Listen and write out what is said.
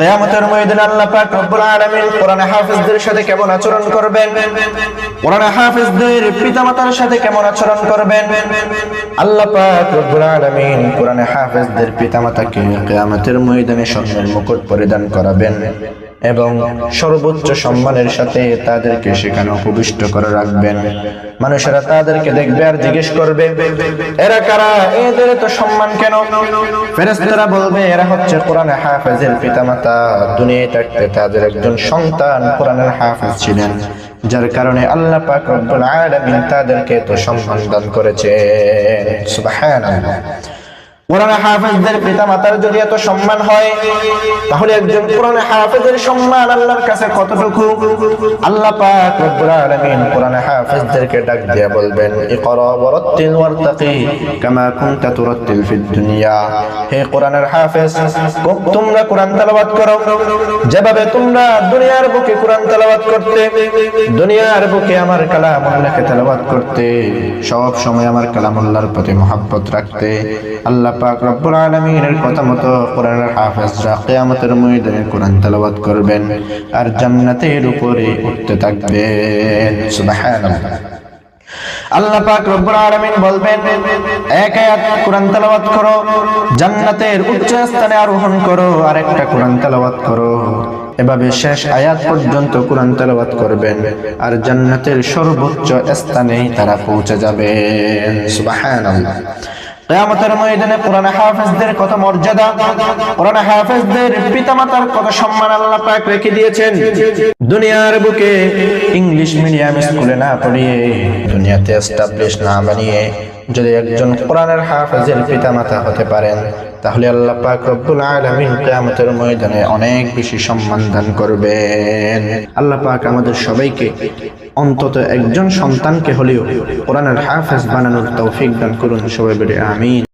কিয়ামতের ময়দানে আল্লাহ পাক রব্বুল আলামিন কোরআন হাফেজদের সাথে কেমন আচরণ করবেন? কোরআন হাফেজদের পিতামাতার সাথে কেমন আচরণ করবেন? আল্লাহ পাক রব্বুল আলামিন কোরআন হাফেজদের পিতামাতাকে কিয়ামতের ময়দানে স্বর্ণের মুকুট পরিধান করাবেন এবং সর্বোচ্চ সম্মানের সাথে তাদেরকে সেখানে উপবিষ্ট করে রাখবেন। মানুষেরা তাদেরকে দেখবে আর জিজ্ঞেস করবে, এরা কারা? এদের তো সম্মান কেন? ফেরেশতারা বলবে, এরা হচ্ছে কোরআনে হাফেজের পিতামাতা। দুনিয়ায় থাকতে তাদের একজন সন্তান কোরআনের হাফিজ ছিলেন, যার কারণে আল্লাহ পাক রব্বুল আলামিন তাদেরকে তো সম্মান দান করেছেন। সুবহানাল্লাহ। কোরআন হাফেজদের পিতা মাতার যদি এত সম্মান হয়, তাহলে একজন কোরআন হাফেজের সম্মান আল্লাহর কাছে কতটুকু? আল্লাহ পাক রব্বুল আলামিন কোরআন হাফেজদেরকে ডাক দিয়ে বলবেন, ইকরা ওয়ারাত্তিল ওয়ারতাকি কামা কুনতা তুরাত্তিল ফিদ দুনিয়া। হে কোরআনের হাফেজ তোমরা কোরআন তেলাওয়াত করো। যেভাবে তোমরা দুনিয়ার বুকে কোরআন তেলাওয়াত করতে, দুনিয়ার বুকে আমার কালামুল্লাহকে তেলাওয়াত করতে, সব সময় আমার কালামুল্লাহর প্রতি মহাব্বত রাখতে, আল্লাহ পাক রব্বুল আলামিনের কথা মতো কোরআনের হাফেজরা কিয়ামতের ময়দানে কোরআন তেলাওয়াত করবেন আর জান্নাতের উপরে উঠতে থাকবেন সুবহানাল্লাহ। আল্লাহ পাক রব্বুল আলামিন বলবেন, এক আয়াত কোরআন তেলাওয়াত করো, জান্নাতের উচ্চ স্থানে আরোহণ করো আর একটা কোরআন তেলাওয়াত করো। এভাবে শেষ আয়াত পর্যন্ত কোরআন তেলাওয়াত করবেন আর জান্নাতের সর্বোচ্চ স্থানে তারা পৌঁছে যাবেন। সুবহানাল্লাহ। কিয়ামতের ময়দানে কোরআন হাফেজদের কত মর্যাদা, কোরআন হাফেজদের পিতামাতার কত সম্মান আল্লাহ পাক রেখে দিয়েছেন। দুনিয়ার বুকে ইংলিশ মিডিয়াম স্কুলে না পড়িয়ে দুনিয়াতে এস্টাবলিশ না বানিয়ে যদি একজন কোরআনের হাফেজের পিতামাতা হতে পারেন, তাহলে আল্লাহ পাক রব্বুল আলামিন কিয়ামতের ময়দানে অনেক বেশি সম্মান দান করবেন। আল্লাহ পাক আমাদের সবাইকে অন্তত একজন সন্তানকে হলেও কোরআনের হাফেজ বানানোর তৌফিক দান করুন সবাই বেড়ে আমিন।